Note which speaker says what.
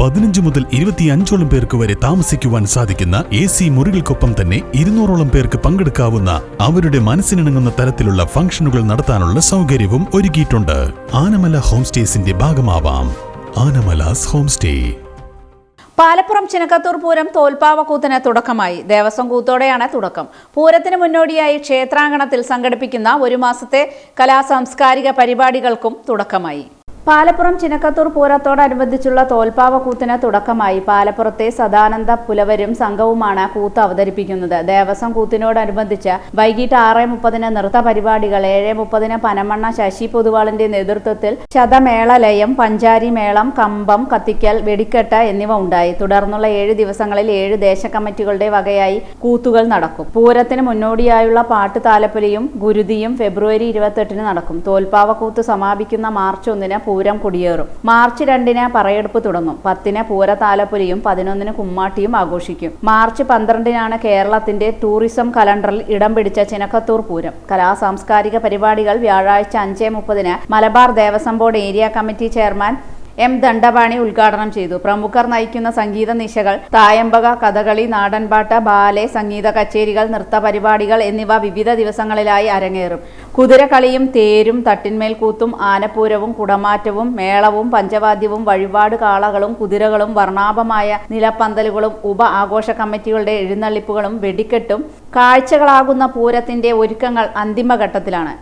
Speaker 1: പതിനഞ്ച് മുതൽ ഇരുപത്തിയഞ്ചോളം പേർക്ക് വരെ താമസിക്കുവാൻ സാധിക്കുന്ന എ സി മുറികൾക്കൊപ്പം തന്നെ ഇരുന്നൂറോളം പേർക്ക് പങ്കെടുക്കാവുന്ന അവരുടെ മനസ്സിനിണങ്ങുന്ന തരത്തിലുള്ള ഫംഗ്ഷനുകൾ നടത്താനുള്ള സൗകര്യവും ഒരുക്കിയിട്ടുണ്ട്. ആനമല ഹോം സ്റ്റേസിന്റെ ഭാഗമാവാം. ആനമലാസ് ഹോം സ്റ്റേ
Speaker 2: പാലപ്പുറം ചിനക്കത്തൂർ പൂരം തോൽപ്പാവക്കൂത്തിന് തുടക്കമായി. ദേവസ്വം കൂത്തോടെയാണ് തുടക്കം. പൂരത്തിന് മുന്നോടിയായി ക്ഷേത്രാങ്കണത്തിൽ സംഘടിപ്പിക്കുന്ന ഒരു മാസത്തെ കലാസാംസ്കാരിക പരിപാടികൾക്കും തുടക്കമായി. പാലപ്പുറം ചിനക്കത്തൂർ പൂരത്തോടനുബന്ധിച്ചുള്ള തോൽപ്പാവ കൂത്തിന് തുടക്കമായി. പാലപ്പുറത്തെ സദാനന്ദ പുലവരും സംഘവുമാണ് കൂത്ത് അവതരിപ്പിക്കുന്നത്. ദേവസ്വം കൂത്തിനോടനുബന്ധിച്ച് വൈകിട്ട് ആറ് മുപ്പതിന് നൃത്ത പരിപാടികൾ ഏഴ് മുപ്പതിന് പനമണ്ണ ശശി പൊതുവാളിന്റെ നേതൃത്വത്തിൽ ശതമേളലയം പഞ്ചാരി മേളം കമ്പം കത്തിക്കൽ വെടിക്കെട്ട് എന്നിവ ഉണ്ടായി. തുടർന്നുള്ള ഏഴ് ദിവസങ്ങളിൽ ഏഴ് ദേശ കമ്മിറ്റികളുടെ വകയായി കൂത്തുകൾ നടക്കും. പൂരത്തിന് മുന്നോടിയായുള്ള പാട്ട് താലപ്പൊലിയും ഗുരുതിയും ഫെബ്രുവരി ഇരുപത്തെട്ടിന് നടക്കും. തോൽപ്പാവ കൂത്ത് സമാപിക്കുന്ന മാർച്ച് ഒന്നിന് പൂരം കൊടിയേറും. മാർച്ച് രണ്ടിന് പറയെടുപ്പ് തുടങ്ങും. പത്തിന് പൂര താലപ്പൊലിയും പതിനൊന്നിന് കുമ്മാട്ടിയും ആഘോഷിക്കും. മാർച്ച് പന്ത്രണ്ടിനാണ് കേരളത്തിന്റെ ടൂറിസം കലണ്ടറിൽ ഇടം പിടിച്ച ചിനക്കത്തൂർ പൂരം. കലാ സാംസ്കാരിക പരിപാടികൾ വ്യാഴാഴ്ച അഞ്ച് മുപ്പതിന് Malabar Devaswom board area committee chairman M Dandapani ഉദ്ഘാടനം ചെയ്തു. പ്രമുഖർ നയിക്കുന്ന സംഗീത നിശകൾ തായമ്പക കഥകളി നാടൻപാട്ട് ബാലെ സംഗീത കച്ചേരികൾ നൃത്ത പരിപാടികൾ എന്നിവ വിവിധ ദിവസങ്ങളിലായി അരങ്ങേറും. കുതിരക്കളിയും തേരും തട്ടിന്മേൽ കൂത്തും ആനപ്പൂരവും കുടമാറ്റവും മേളവും പഞ്ചവാദ്യവും വഴിപാട് കാളകളും കുതിരകളും വർണാഭമായ നിലപ്പന്തലുകളും ഉപ ആഘോഷ കമ്മിറ്റികളുടെ എഴുന്നള്ളിപ്പുകളും വെടിക്കെട്ടും കാഴ്ചകളാകുന്ന പൂരത്തിന്റെ ഒരുക്കങ്ങൾ അന്തിമഘട്ടത്തിലാണ്.